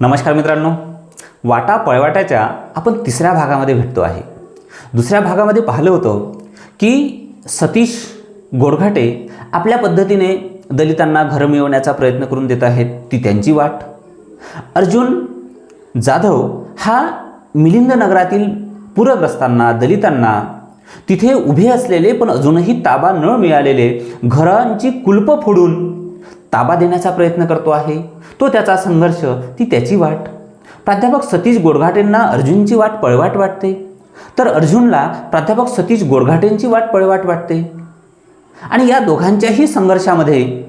नमस्कार मित्रांनो. वाटा पळवाटाच्या आपण तिसऱ्या भागामध्ये भेटतो आहे. दुसऱ्या भागामध्ये पाहिलं होतं की सतीश गोडघाटे आपल्या पद्धतीने दलितांना घरं मिळवण्याचा प्रयत्न करून देत आहेत ती त्यांची वाट. अर्जुन जाधव हा मिलिंद नगरातील पूरग्रस्तांना दलितांना तिथे उभे असलेले पण अजूनही ताबा न मिळालेले घरांची कुलपं फोडून ताबा देण्याचा प्रयत्न करतो आहे. तो त्याचा संघर्ष ती त्याची वाट. प्राध्यापक सतीश गोडघाटेंना अर्जुनची वाट पळवाट वाटते. तर अर्जुनला प्राध्यापक सतीश गोडघाटेंची वाट पळवाट वाटते. आणि या दोघांच्याही संघर्षामध्ये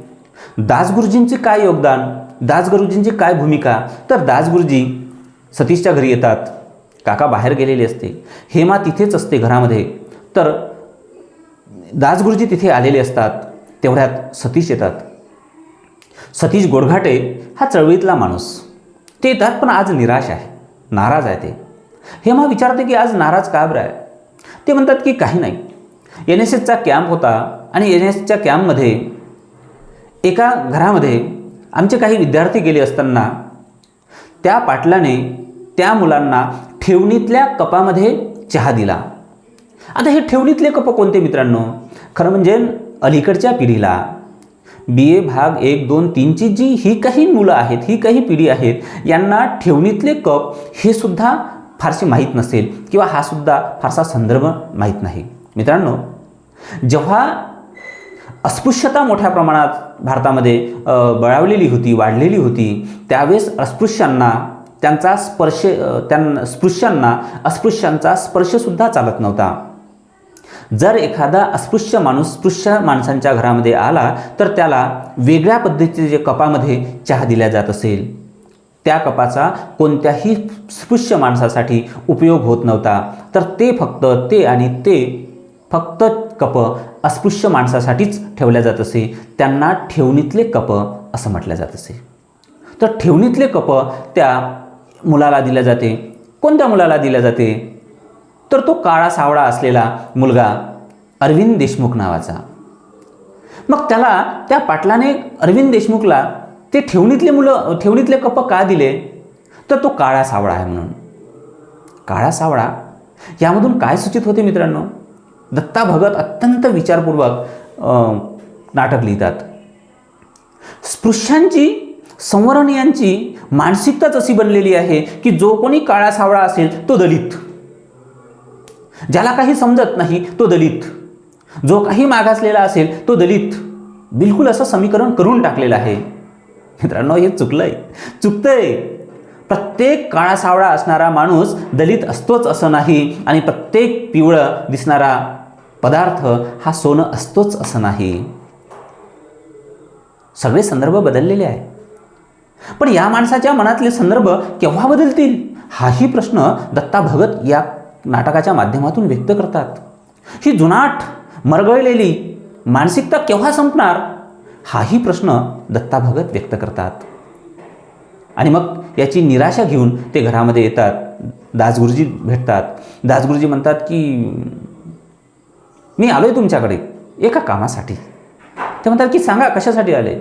दासगुरुजींचे काय योगदान दासगुरुजींची काय भूमिका तर दासगुरुजी सतीशच्या घरी येतात. काका बाहेर गेलेले असते. हेमा तिथेच असते घरामध्ये. तर दासगुरुजी तिथे आलेले असतात. तेवढ्यात सतीश येतात. सतीश गोडघाटे हा चळवळीतला माणूस. ते येतात पण आज निराश आहे. नाराज आहे ते. हेमा विचारते की आज नाराज का बरं आहे? ते म्हणतात की काही नाही. एन एस एसचा कॅम्प होता आणि एन एस एसच्या कॅम्पमध्ये एका घरामध्ये आमचे काही विद्यार्थी गेले असताना त्या पाटलाने त्या मुलांना ठेवणीतल्या कपामध्ये चहा दिला. आता हे ठेवणीतले कप कोणते मित्रांनो? खरं म्हणजे अलीकडच्या पिढीला. बी ए भाग एक दोन तीनची जी ही काही मुलं आहेत ही काही पिढी आहेत यांना ठेवणीतले कप हे सुद्धा फारसे माहीत नसेल किंवा हा सुद्धा फारसा संदर्भ माहीत नाही. मित्रांनो जेव्हा अस्पृश्यता मोठ्या प्रमाणात भारतामध्ये बळावलेली होती वाढलेली होती त्यावेळेस अस्पृश्यांना त्यांचा स्पर्श त्यां स्पृश्यांना अस्पृश्यांचा स्पर्शसुद्धा चालत नव्हता. जर एखादा अस्पृश्य माणूस स्पृश्य माणसांच्या घरामध्ये आला तर त्याला वेगळ्या पद्धतीचे जे कपामध्ये चहा दिला जात असेल त्या कपाचा कोणत्याही स्पृश्य माणसासाठी उपयोग होत नव्हता. तर ते फक्त ते आणि ते फक्त कप अस्पृश्य माणसासाठीच ठेवल्या जात असे. त्यांना ठेवणीतले कप असं म्हटलं जात असे. तर ठेवणीतले कप त्या मुलाला दिल्या जाते. कोणत्या मुलाला दिल्या जाते? तर तो काळा सावळा असलेला मुलगा अरविंद देशमुख नावाचा. मग त्याला त्या पाटलाने अरविंद देशमुखला ते ठेवणीतले मुलं ठेवणीतले कप का दिले? तर तो काळा सावळा आहे म्हणून. काळा सावळा? यामधून काय सूचित होते मित्रांनो? दत्ता भगत अत्यंत विचारपूर्वक नाटक लिहितात. स्पृश्यांची संवरणीयांची मानसिकताच अशी बनलेली आहे की जो कोणी काळा सावळा असेल तो दलित. ज्याला काही समजत नाही तो दलित. जो काही मागासलेला असेल तो दलित. बिलकुल असं समीकरण करून टाकलेलं आहे. मित्रांनो हे चुकलंय. चुकतंय. प्रत्येक काळा सावळा असणारा माणूस दलित असतोच असं नाही आणि प्रत्येक पिवळं दिसणारा पदार्थ हा सोनं असतोच असं नाही. सगळे संदर्भ बदललेले आहे. पण या माणसाच्या मनातले संदर्भ केव्हा बदलतील? हाही प्रश्न दत्ता भगत या नाटकाच्या माध्यमातून व्यक्त करतात. ही जुनाट मरगळलेली मानसिकता केव्हा संपणार? हाही प्रश्न दत्ता भगत व्यक्त करतात. आणि मग याची निराशा घेऊन ते घरामध्ये येतात. दासगुरुजी भेटतात. दासगुरुजी म्हणतात की मी आलो आहे तुमच्याकडे एका कामासाठी. ते म्हणतात की सांगा कशासाठी आले?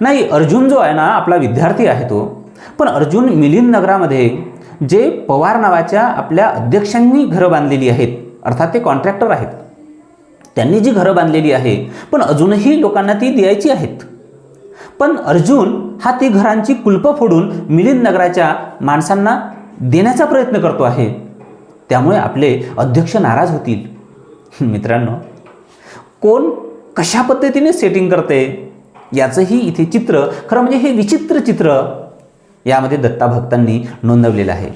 नाही अर्जुन जो आहे ना आपला विद्यार्थी आहे तो. पण अर्जुन मिलिंद नगरामध्ये जे पवार नावाच्या आपल्या अध्यक्षांनी घरं बांधलेली आहेत अर्थात ते कॉन्ट्रॅक्टर आहेत. त्यांनी जी घरं बांधलेली आहे पण अजूनही लोकांना ती द्यायची आहेत. पण अर्जुन हा ती घरांची कुलपं फोडून मिलिंद नगराच्या माणसांना देण्याचा प्रयत्न करतो आहे. त्यामुळे आपले अध्यक्ष नाराज होतील. मित्रांनो कोण कशा पद्धतीने सेटिंग करते याचंही इथे चित्र खरं म्हणजे हे विचित्र चित्र यामध्ये दत्ता भक्तांनी नोंदवलेलं आहे.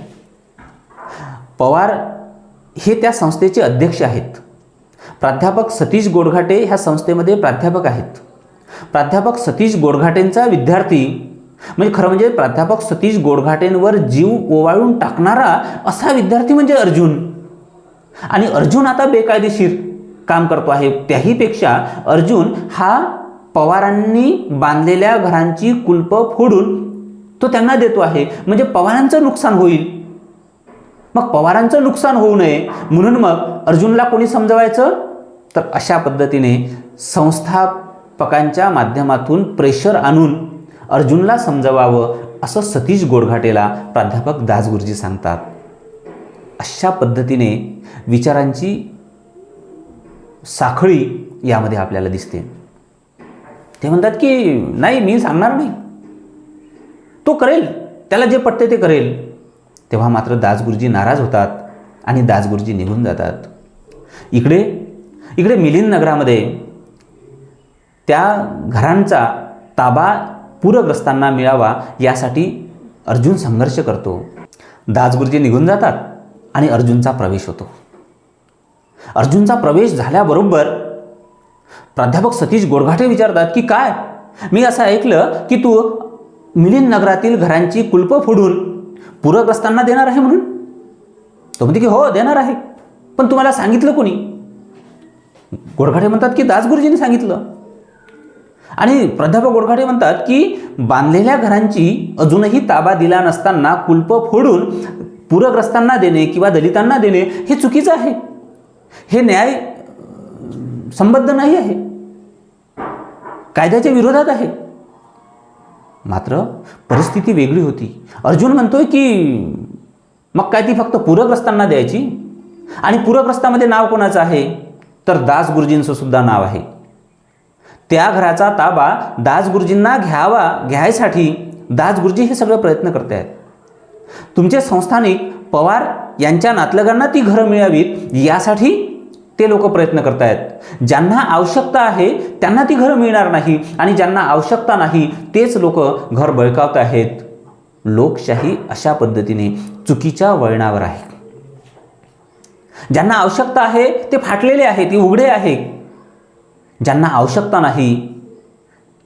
पवार हे त्या संस्थेचे अध्यक्ष आहेत. प्राध्यापक सतीश गोडघाटे ह्या संस्थेमध्ये प्राध्यापक आहेत. प्राध्यापक सतीश गोडघाटेंचा विद्यार्थी म्हणजे खरं म्हणजे प्राध्यापक सतीश गोडघाटेंवर जीव ओवाळून टाकणारा असा विद्यार्थी म्हणजे अर्जुन. आणि अर्जुन आता बेकायदेशीर काम करतो आहे. त्याहीपेक्षा अर्जुन हा पवारांनी बांधलेल्या घरांची कुलपं फोडून तो त्यांना देतो आहे. म्हणजे पवारांचं नुकसान होईल. मग पवारांचं नुकसान होऊ नये. म्हणून मग अर्जुनला कोणी समजवायचं? तर अशा पद्धतीने संस्थापकांच्या माध्यमातून प्रेशर आणून अर्जुनला समजवावं असं सतीश गोडघाटेला प्राध्यापक दासगुरुजी सांगतात. अशा पद्धतीने विचारांची साखळी यामध्ये आपल्याला दिसते. ते म्हणतात की नाही मी सांगणार नाही. तो करेल. त्याला जे पटते ते करेल. तेव्हा मात्र दासगुरुजी नाराज होतात आणि दासगुरुजी निघून जातात. इकडे इकडे मिलिंद नगरामध्ये त्या घरांचा ताबा पूरग्रस्तांना मिळावा यासाठी अर्जुन संघर्ष करतो. दासगुरुजी निघून जातात आणि अर्जुनचा प्रवेश होतो. अर्जुनचा प्रवेश झाल्याबरोबर प्राध्यापक सतीश गोडघाटे विचारतात की काय? मी असं ऐकलं की तू मिलिंद नगरातील घरांची कुलपं फोडून पूरग्रस्तांना देणार आहे म्हणून? तो म्हणते की हो देणार आहे. पण तुम्हाला सांगितलं कोणी? गोडघाटे म्हणतात की दासगुरुजींनी सांगितलं. आणि प्राध्यापक गोडघाटे म्हणतात की बांधलेल्या घरांची अजूनही ताबा दिला नसताना कुलप फोडून पूरग्रस्तांना देणे किंवा दलितांना देणे हे चुकीचं आहे. हे न्याय संबद्ध नाही आहे. कायद्याच्या विरोधात आहे. मात्र परिस्थिती वेगळी होती. अर्जुन म्हणतोय की मग काय ती फक्त पूरग्रस्तांना द्यायची? आणि पूरग्रस्तामध्ये नाव कोणाचं आहे? तर दास गुरुजींचं सुद्धा नाव आहे. त्या घराचा ताबा दास गुरुजींना घ्यावा घ्यायसाठी दास गुरुजी हे सगळं प्रयत्न करत आहेत तुमचे संस्थानिक पवार यांच्या नातलगांना ती घरं मिळावीत यासाठी ते लोक प्रयत्न करत आहेत ज्यांना आवश्यकता आहे त्यांना ती घरं मिळणार नाही आणि ज्यांना आवश्यकता नाही तेच लोक घर बळकावत आहेत. लोकशाही अशा पद्धतीने चुकीच्या वळणावर आहे. ज्यांना आवश्यकता आहे ते फाटलेले आहे ते उघडे आहे ज्यांना आवश्यकता नाही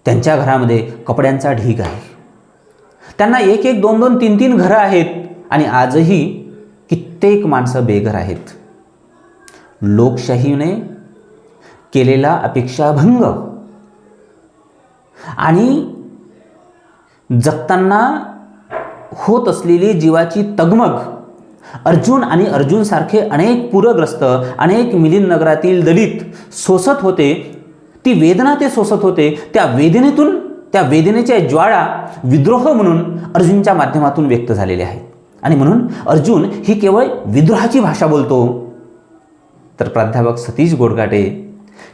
त्यांच्या घरामध्ये कपड्यांचा ढीग आहे. त्यांना एक एक दोन दोन तीन तीन घरं आहेत आणि आजही कित्येक माणसं बेघर आहेत. लोकशाहीने केलेला अपेक्षाभंग. आणि जगताना होत असलेली जीवाची तगमग अर्जुन आणि अर्जुनसारखे अनेक पूरग्रस्त अनेक मिलिंद नगरातील दलित सोसत होते. ती वेदना ते सोसत होते. त्या वेदनेतून त्या वेदनेच्या ज्वाळा विद्रोह म्हणून अर्जुनच्या माध्यमातून व्यक्त झालेले आहेत. आणि म्हणून अर्जुन ही केवळ विद्रोहाची भाषा बोलतो. तर प्राध्यापक सतीश गोडगाटे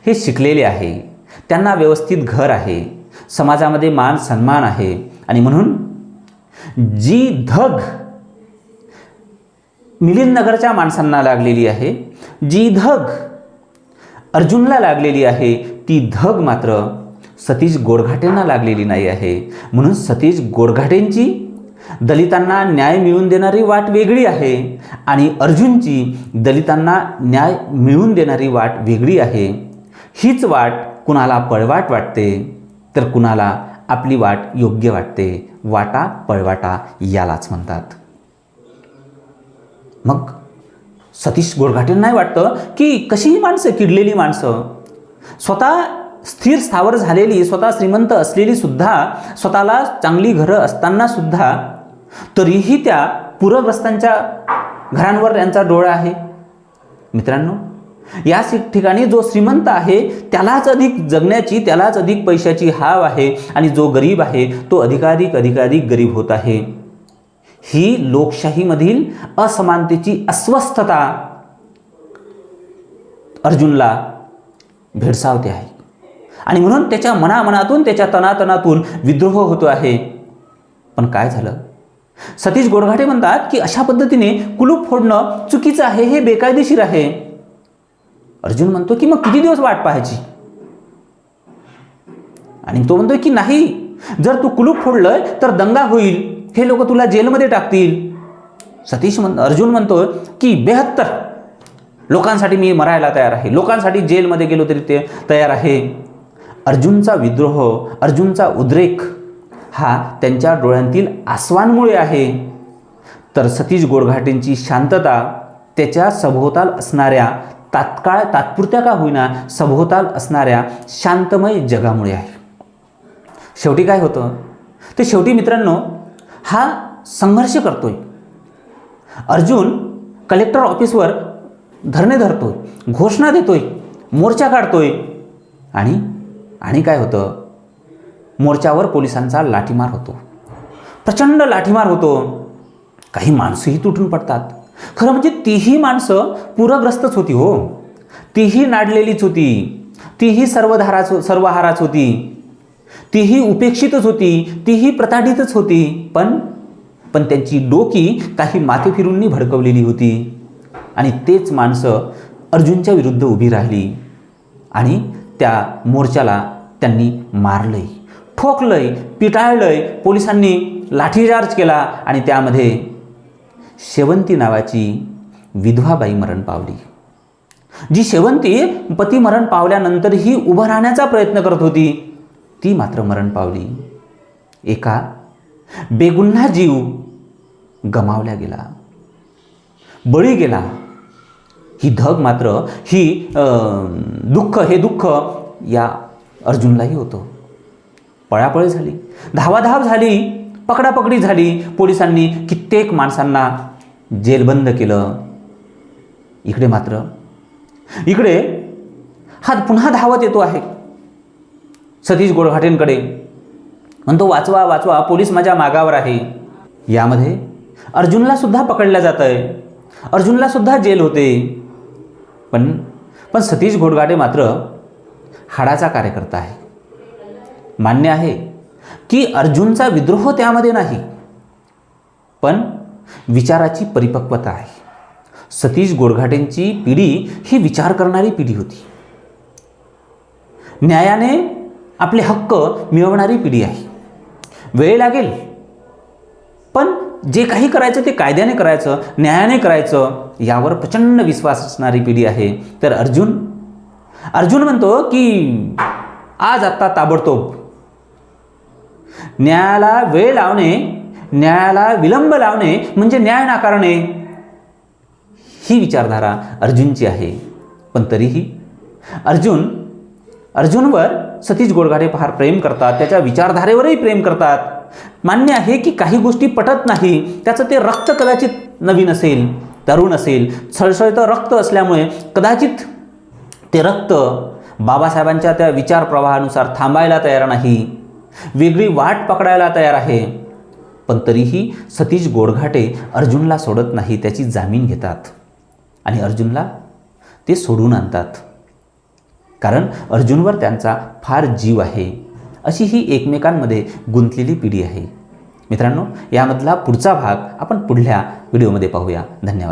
हे शिकलेले आहे. त्यांना व्यवस्थित घर आहे. समाजामध्ये मान सन्मान आहे. आणि म्हणून जी धग मिलिंदनगरच्या माणसांना लागलेली आहे जी धग अर्जुनला लागलेली आहे ती धग मात्र सतीश गोडघाटेंना लागलेली नाही आहे. म्हणून सतीश गोडघाटेंची दलितांना न्याय मिळवून देणारी वाट वेगळी आहे आणि अर्जुनची दलितांना न्याय मिळवून देणारी वाट वेगळी आहे. हीच वाट कुणाला पळवाट वाटते तर कुणाला आपली वाट योग्य वाटते. वाटा पळवाटा यालाच म्हणतात. मग सतीश गोडघाटेंना नाही वाटतं की कशी ही माणसं किडलेली माणसं स्वतः स्थिर स्थावर झालेली स्वतः श्रीमंत असलेली सुद्धा स्वतःला चांगली घरं असताना सुद्धा तरीही त्या पूरग्रस्तांच्या घरांवर त्यांचा डोळा आहे. मित्रांनो या ठिकाणी जो श्रीमंत आहे त्यालाच अधिक जगण्याची त्यालाच अधिक पैशाची हाव आहे आणि जो गरीब आहे तो अधिकाधिक अधिकाधिक गरीब होत आहे. ही लोकशाहीमधील असमानतेची अस्वस्थता अर्जुनला भेडसावते आहे. आणि म्हणून त्याच्या मनामनातून त्याच्या तनातनातून विद्रोह होतो आहे. पण काय झालं? सतीश गोडघाटे म्हणतात की अशा पद्धतीने कुलूप फोडणं चुकीचं आहे हे बेकायदेशीर आहे. अर्जुन म्हणतो की मग किती दिवस वाट पाहायची? आणि तो म्हणतोय की नाही जर तू कुलूप फोडलंय तर दंगा होईल. हे लोक तुला जेलमध्ये टाकतील. सतीश म्हण अर्जुन म्हणतो की बेहत्तर. लोकांसाठी मी मरायला तयार आहे. लोकांसाठी जेलमध्ये गेलो तरी ते तयार आहे. अर्जुनचा विद्रोह अर्जुनचा उद्रेक हा त्यांच्या डोळ्यांतील आसवांमुळे आहे. तर सतीश गोडघाटेंची शांतता त्याच्या सभोवताल असणाऱ्या तात्काळ तात्पुरत्या का होईना सभोवताल असणाऱ्या शांतमय जगामुळे आहे. शेवटी काय होतं? ते शेवटी मित्रांनो हा संघर्ष करतोय. अर्जुन कलेक्टर ऑफिसवर धरणे धरतोय घोषणा देतोय मोर्चा काढतोय. आणि आणि काय होतं? मोर्चावर पोलिसांचा लाठीमार होतो. प्रचंड लाठीमार होतो. काही माणसंही तुटून पडतात. खरं म्हणजे तीही माणसं पूरग्रस्तच होती हो. तीही नाडलेलीच होती. तीही सर्वधाराच सर्वहाराच होती. तीही उपेक्षितच होती. तीही प्रताडितच होती. पण पण त्यांची डोकी काही माथे फिरूंनी भडकवलेली होती. आणि तेच माणसं अर्जुनच्या विरुद्ध उभी राहिली. आणि त्या मोर्चाला त्यांनी मारलंही ठोकलंय पिटाळलंय पोलिसांनी लाठीचार्ज केला आणि त्यामध्ये शेवंती नावाची विधवाबाई मरण पावली. जी शेवंती पती मरण पावल्यानंतरही उभं राहण्याचा प्रयत्न करत होती ती मात्र मरण पावली. एका बेगुन्हा जीव गमावला गेला. बळी गेला. ही धग मात्र ही दुःख हे दुःख या अर्जुनलाही होतं. पळापळी झाली. धावाधाव झाली पकडापकडी झाली. पोलिसांनी कित्येक माणसांना जेलबंद केलं. इकडे मात्र इकडे हा पुन्हा धावत येतो आहे. सतीश गोडघाटेंकडे म्हणतो वाचवा वाचवा पोलीस माझ्या मागावर आहे. यामध्ये अर्जुनलासुद्धा पकडलं जातं आहे अर्जुनलासुद्धा जेल होते. पण पण सतीश घोडगाडे मात्र हाडाचा कार्यकर्ता आहे. मान्य आहे की अर्जुनचा विद्रोह त्यामध्ये नाही. पण विचाराची परिपक्वता आहे. सतीश गोडघाटेंची पिढी ही विचार करणारी पिढी होती. न्यायाने आपले हक्क मिळवणारी पिढी आहे. वेळ लागेल. पण जे काही करायचं ते कायद्याने करायचं न्यायाने करायचं यावर प्रचंड विश्वास असणारी पिढी आहे. तर अर्जुन? अर्जुन म्हणतो की आज आत्ता ताबडतोब न्यायाला वेळ लावणे न्यायाला विलंब लावणे म्हणजे न्याय नाकारणे. ही विचारधारा अर्जुनची आहे. पण तरीही अर्जुन अर्जुनवर सतीश गोडगाडे फार प्रेम करतात त्याच्या विचारधारेवरही प्रेम करतात. मान्य आहे की काही गोष्टी पटत नाही त्याचं ते रक्त कदाचित नवीन असेल तरुण असेल सळसळतं रक्त असल्यामुळे कदाचित ते रक्त बाबासाहेबांच्या त्या विचार प्रवाहानुसार थांबायला तयार नाही. वेगळी वाट पकडायला तयार आहे. पण तरीही सतीश गोडघाटे अर्जुनला सोडत नाही त्याची जामीन घेतात. आणि अर्जुनला ते सोडून आणतात. कारण अर्जुनवर त्यांचा फार जीव आहे. अशी ही एकमेकांमध्ये गुंतलेली पिढी आहे. मित्रांनो यामधला पुढचा भाग आपण पुढल्या व्हिडिओमध्ये पाहूया. धन्यवाद.